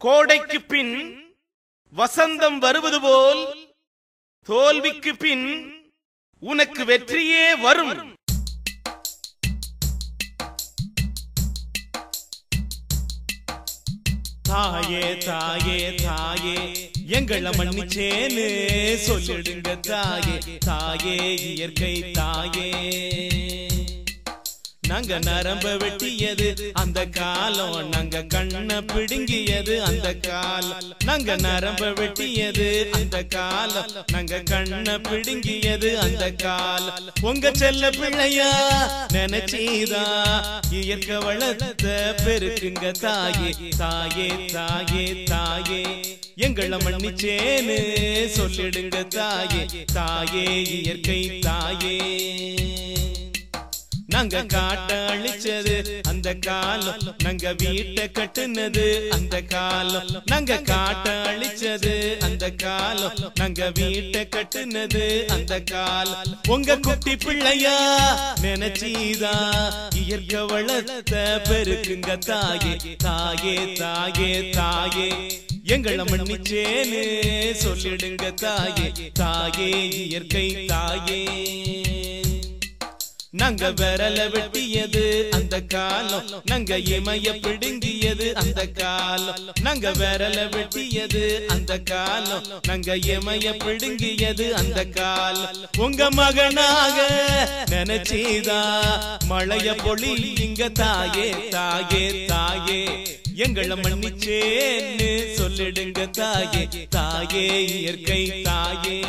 கோடைக்கு பின் வசந்தம் வருவது போல் தோல்விக்கு பின் உனக்கு வெற்றியே வரும். தாயே தாயே தாயே எங்களை மன்னிச்சேன்னு சொல்லிடுங்க தாயே தாயே இயற்கை தாயே. நாங்க நரம்ப வெட்டியது. அந்த காலம் நாங்க கண்ண பிடுங்கியது. அந்த காலம் நாங்க நரம்ப வெட்டியது. அந்த காலம் நாங்க கண்ண பிடுங்கியது. அந்த காலம் உங்க செல்ல பிள்ளையா நினைச்சீதா? இயற்கை வளர்த்த பெருக்குங்க தாயே தாயே தாயே தாயே. எங்களை மன்னிச்சேன்னு சொல்லிடுங்க தாயே தாயே இயற்கை தாயே. நாங்க காட்ட அழிச்சது. அந்த காலம் நாங்க வீட்டை கட்டுனது. அந்த காலம் நாங்க காட்ட அழிச்சது. அந்த காலம் நாங்க வீட்டை கட்டுனது. அந்த காலம் உங்க குட்டி பிள்ளையா நினைச்சீதா? இயற்கை வளர்த்த பெருக்குங்க தாயே தாயே தாயே தாயே. எங்களை மன்னிச்சேன்னு சொல்லிடுங்க தாயே தாயே இயற்கை தாயே. நாங்க விரல வெட்டியது. அந்த காலம் நாங்க இமைய பிடுங்கியது. அந்த காலம் நாங்க விரல வெட்டியது. அந்த காலம் நாங்க இமைய பிடுங்கியது. அந்த காலம் உங்க மகனாக நினைச்சீதா. மழைய பொழி இங்க தாயே தாயே தாயே. எங்களை மன்னிச்சேன்னு சொல்லிடுங்க தாயே. தாயே இயற்கை தாயே.